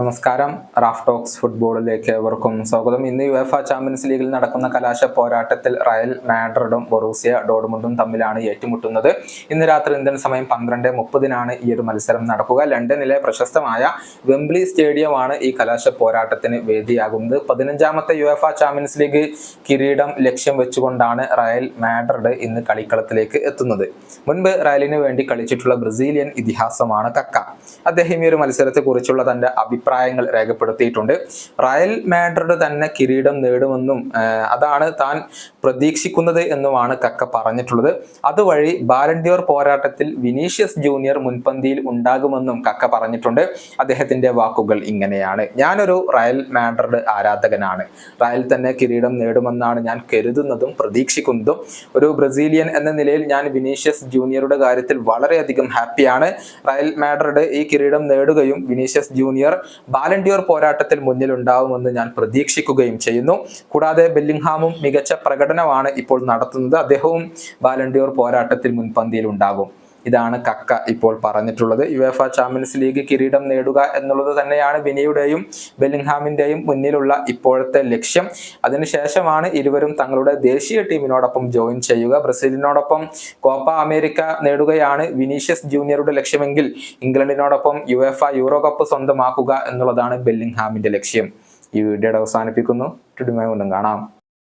നമസ്കാരം. Raf talks ഫുട്ബോളിലേക്ക് ഏവർക്കും സ്വാഗതം. ഇന്ന് യുഎഫ ചാമ്പ്യൻസ് ലീഗിൽ നടക്കുന്ന കലാശ പോരാട്ടത്തിൽ റയൽ മാഡ്രിഡും ബൊറൂസിയ ഡോർമുണ്ടും തമ്മിലാണ് ഏറ്റുമുട്ടുന്നത്. ഇന്ന് രാത്രി ഇന്ത്യൻ സമയം പന്ത്രണ്ട് മുപ്പതിനാണ് ഈ ഒരു മത്സരം നടക്കുക. ലണ്ടനിലെ പ്രശസ്തമായ വെംബ്ലി സ്റ്റേഡിയമാണ് ഈ കലാശ പോരാട്ടത്തിന് വേദിയാകുന്നത്. പതിനഞ്ചാമത്തെ യുഎഫ ചാമ്പ്യൻസ് ലീഗ് കിരീടം ലക്ഷ്യം വെച്ചുകൊണ്ടാണ് റയൽ മാഡ്രിഡ് ഇന്ന് കളിക്കളത്തിലേക്ക് എത്തുന്നത്. മുൻപ് റയലിന് വേണ്ടി കളിച്ചിട്ടുള്ള ബ്രസീലിയൻ ഇതിഹാസമാണ് കക്ക. അദ്ദേഹം ഈ ഒരു മത്സരത്തെ കുറിച്ചുള്ള തന്റെ അഭിപ്രായങ്ങൾ രേഖപ്പെടുത്തിയിട്ടുണ്ട്. റയൽ മാഡ്രിഡ് തന്നെ കിരീടം നേടുമെന്നും അതാണ് താൻ പ്രതീക്ഷിക്കുന്നത് എന്നുമാണ് കക്ക പറഞ്ഞിട്ടുള്ളത്. അതുവഴി ബാലൻഡിയോർ പോരാട്ടത്തിൽ വിനീഷ്യസ് ജൂനിയർ മുൻപന്തിയിൽ ഉണ്ടാകുമെന്നും കക്ക പറഞ്ഞിട്ടുണ്ട്. അദ്ദേഹത്തിന്റെ വാക്കുകൾ ഇങ്ങനെയാണ്. ഞാനൊരു റയൽ മാഡ്രിഡ് ആരാധകനാണ്. റയൽ തന്നെ കിരീടം നേടുമെന്നാണ് ഞാൻ കരുതുന്നതും പ്രതീക്ഷിക്കുന്നതും. ഒരു ബ്രസീലിയൻ എന്ന നിലയിൽ ഞാൻ വിനീഷ്യസ് ജൂനിയറുടെ കാര്യത്തിൽ വളരെയധികം ഹാപ്പിയാണ്. റയൽ മാഡ്രിഡ് ഈ കിരീടം നേടുകയും വിനീഷ്യസ് ജൂനിയർ ബാലൻഡിയോർ പോരാട്ടത്തിൽ മുന്നിലുണ്ടാവുമെന്ന് ഞാൻ പ്രതീക്ഷിക്കുകയും ചെയ്യുന്നു. കൂടാതെ ബെല്ലിംഗ്ഹാമും മികച്ച പ്രകടനമാണ് ഇപ്പോൾ നടത്തുന്നത്. അദ്ദേഹവും ബാലൻഡിയോർ പോരാട്ടത്തിൽ മുൻപന്തിയിൽ ഉണ്ടാകും ഇതാണ് കക്ക ഇപ്പോൾ പറഞ്ഞിട്ടുള്ളത്. യുഎഫ ചാമ്പ്യൻസ് ലീഗ് കിരീടം നേടുക എന്നുള്ളത് തന്നെയാണ് വിനിയുടെയും ബെല്ലിംഗ്ഹാമിന്റെയും മുന്നിലുള്ള ഇപ്പോഴത്തെ ലക്ഷ്യം. അതിനുശേഷമാണ് ഇരുവരും തങ്ങളുടെ ദേശീയ ടീമിനോടൊപ്പം ജോയിൻ ചെയ്യുക. ബ്രസീലിനോടൊപ്പം കോപ്പ അമേരിക്ക നേടുകയാണ് വിനീഷ്യസ് ജൂനിയറുടെ ലക്ഷ്യമെങ്കിൽ ഇംഗ്ലണ്ടിനോടൊപ്പം യുഎഫ യൂറോ കപ്പ് സ്വന്തമാക്കുക എന്നുള്ളതാണ് ബെല്ലിംഗ്ഹാമിന്റെ ലക്ഷ്യം. ഈ വീഡിയോയുടെ അവസാനിപ്പിക്കുന്നു. ടുഡിമായി ഒന്നും കാണാം.